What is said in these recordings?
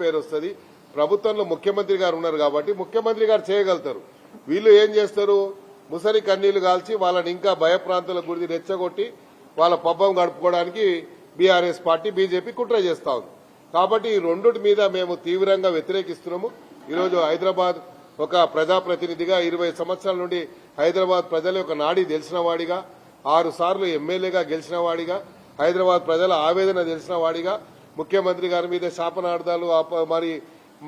పేరు వస్తుంది. ప్రభుత్వంలో ముఖ్యమంత్రి గారు ఉన్నారు కాబట్టి ముఖ్యమంత్రి గారు చేయగలుగుతారు. వీళ్ళు ఏం చేస్తారు? ముసలి కన్నీళ్ళు కాల్చి వాళ్ళని ఇంకా భయప్రాంతాల గురించి రెచ్చగొట్టి వాళ్ళ పబ్బం గడుపుకోవడానికి బీఆర్ఎస్ పార్టీ బీజేపీ కుట్ర చేస్తా ఉంది. కాబట్టి ఈ రెండుటి మీద మేము తీవ్రంగా వ్యతిరేకిస్తున్నాము. ఈరోజు హైదరాబాద్ ఒక ప్రజాప్రతినిధిగా ఇరవై సంవత్సరాల నుండి హైదరాబాద్ ప్రజల యొక్క నాడి తెలిసిన వాడిగా ఆరు సార్లు ఎమ్మెల్యేగా గెలిచిన వాడిగా హైదరాబాద్ ప్రజల ఆవేదన తెలిసిన వాడిగా ముఖ్యమంత్రి గారి మీద శాపనార్థాలు మరి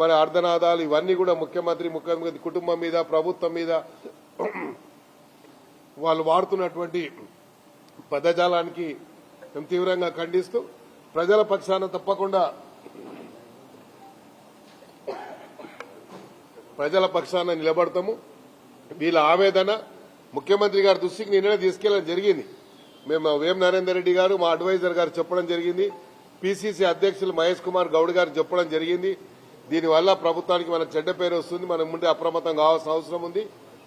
మరి అర్ధనాదాలు ఇవన్నీ కూడా ముఖ్యమంత్రి ముఖ్యమంత్రి కుటుంబం మీద ప్రభుత్వం మీద వాళ్ళు వాడుతున్నటువంటి పదజాలానికి మేము తీవ్రంగా ఖండిస్తూ ప్రజల పక్షాన తప్పకుండా ప్రజల పక్షాన నిలబడతాము. వీళ్ళ ఆవేదన ముఖ్యమంత్రి గారి దృష్టికి నిన్ననే తీసుకెళ్ళడం జరిగింది. మేము వేం నరేందర్ రెడ్డి గారు మా అడ్వైజర్ గారు చెప్పడం జరిగింది. పిసిసి అధ్యక్షులు మహేష్ కుమార్ గౌడ్ గారు చెప్పడం జరిగింది. దీనివల్ల ప్రభుత్వానికి మన చెడ్డ పేరు వస్తుంది. మనం ముందే అప్రమత్తం కావాల్సిన అవసరం ఉంది.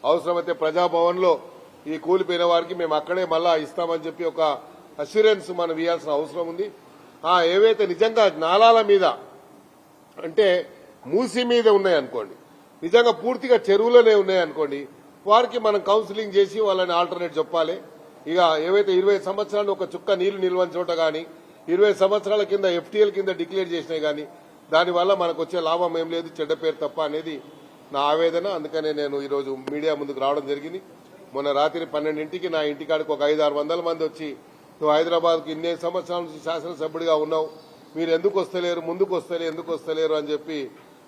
అవసరమైతే ప్రజాభవన్లో ఈ కూలిపోయిన వారికి మేము అక్కడే మళ్ళా ఇస్తామని చెప్పి ఒక అస్యూరెన్స్ మనం ఇవ్వాల్సిన అవసరం ఉంది. ఆ ఏవైతే నిజంగా నాలాల మీద అంటే మూసి మీద ఉన్నాయనుకోండి నిజంగా పూర్తిగా చెరువులోనే ఉన్నాయనుకోండి వారికి మనం కౌన్సిలింగ్ చేసి వాళ్ళని ఆల్టర్నేట్ చెప్పాలి. ఇక ఏవైతే ఇరవై సంవత్సరాలు ఒక చుక్క నీళ్ళు నిల్వని చోట కానీ ఇరవై సంవత్సరాల కింద ఎఫ్టీఎల్ కింద డిక్లేర్ చేసినాయి కానీ దానివల్ల మనకు వచ్చే లాభం ఏం లేదు చెడ్డ పేరు తప్ప అనేది నా ఆవేదన. అందుకనే నేను ఈరోజు మీడియా ముందుకు రావడం జరిగింది. మొన్న రాత్రి పన్నెండింటికి నా ఇంటికాడికి ఒక ఐదు ఆరు వందల మంది వచ్చి నువ్వు హైదరాబాద్కు ఇన్ని సంవత్సరాల నుంచి శాసనసభ్యుడిగా ఉన్నావు. మీరు ఎందుకు వస్తలేరు? ముందుకు వస్తలేరు? ఎందుకు వస్తలేరు? అని చెప్పి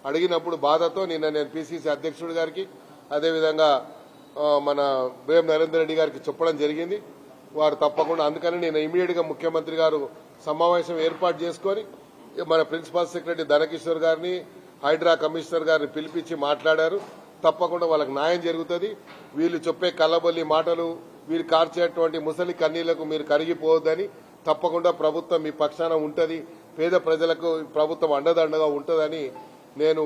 అడిగినప్పుడు బాధతో నిన్న నేను పిసిసి అధ్యక్షుడి గారికి అదేవిధంగా మన వేం నరేందర్ రెడ్డి గారికి చెప్పడం జరిగింది. వారు తప్పకుండా. అందుకని నేను ఇమీడియట్గా ముఖ్యమంత్రి గారు సమావేశం ఏర్పాటు చేసుకొని మన ప్రిన్సిపల్ సెక్రటరీ ధనకిషోర్ గారిని హైడ్రా కమిషనర్ గారిని పిలిపించి మాట్లాడారు. తప్పకుండా వాళ్ళకి న్యాయం జరుగుతుంది. వీళ్ళు చెప్పే కల్లబొల్లి మాటలు వీళ్ళు కార్చేటువంటి ముసలి కన్నీళ్ళకు మీరు కరిగిపోవద్దని తప్పకుండా ప్రభుత్వం మీ పక్షాన ఉంటుంది. పేద ప్రజలకు ప్రభుత్వం అండదండగా ఉంటుందని నేను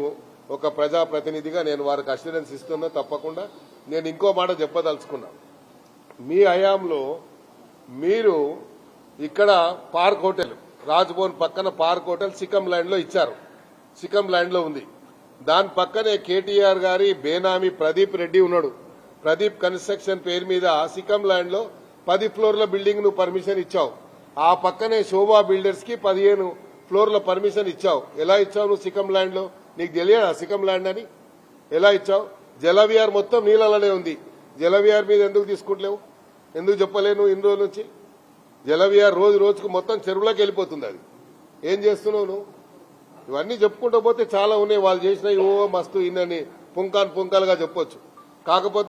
ఒక ప్రజాప్రతినిధిగా నేను వారికి అష్యూరెన్స్ ఇస్తున్నా తప్పకుండా. నేను ఇంకో మాట చెప్పదలుచుకున్నా. మీ హయాంలో మీరు ఇక్కడ పార్క్ హోటల్ రాజ్భవన్ పక్కన పార్క్ హోటల్ సికం ల్యాండ్లో ఇచ్చారు. సికం ల్యాండ్లో ఉంది. దాని పక్కనే కేటీఆర్ గారి బేనామీ ప్రదీప్ రెడ్డి ఉన్నాడు. ప్రదీప్ కన్స్ట్రక్షన్ పేరు మీద సికం ల్యాండ్లో పది ఫ్లోర్ల బిల్డింగ్ నువ్వు పర్మిషన్ ఇచ్చావు. ఆ పక్కనే శోభా బిల్డర్స్కి పదిహేను ఫ్లోర్ల పర్మిషన్ ఇచ్చావు. ఎలా ఇచ్చావు నువ్వు సికం ల్యాండ్లో నీకు తెలియదా సికం ల్యాండ్ అని? ఎలా ఇచ్చావు? జలవిఆర్ మొత్తం నీళ్ళలోనే ఉంది. జలవిఆర్ మీద ఎందుకు తీసుకుంటలేవు? ఎందుకు చెప్పలేను ఇన్ని రోజుల నుంచి? జలవిహార్ రోజు రోజుకు మొత్తం చెరువులోకి వెళ్ళిపోతుంది అది. ఏం చేస్తున్నావు నువ్వు? ఇవన్నీ చెప్పుకుంటూ పోతే చాలా ఉన్నాయి. వాళ్ళు చేసినవి ఓ మస్తు ఇన్నని పుంకాన్ పుంకాలుగా చెప్పొచ్చు. కాకపోతే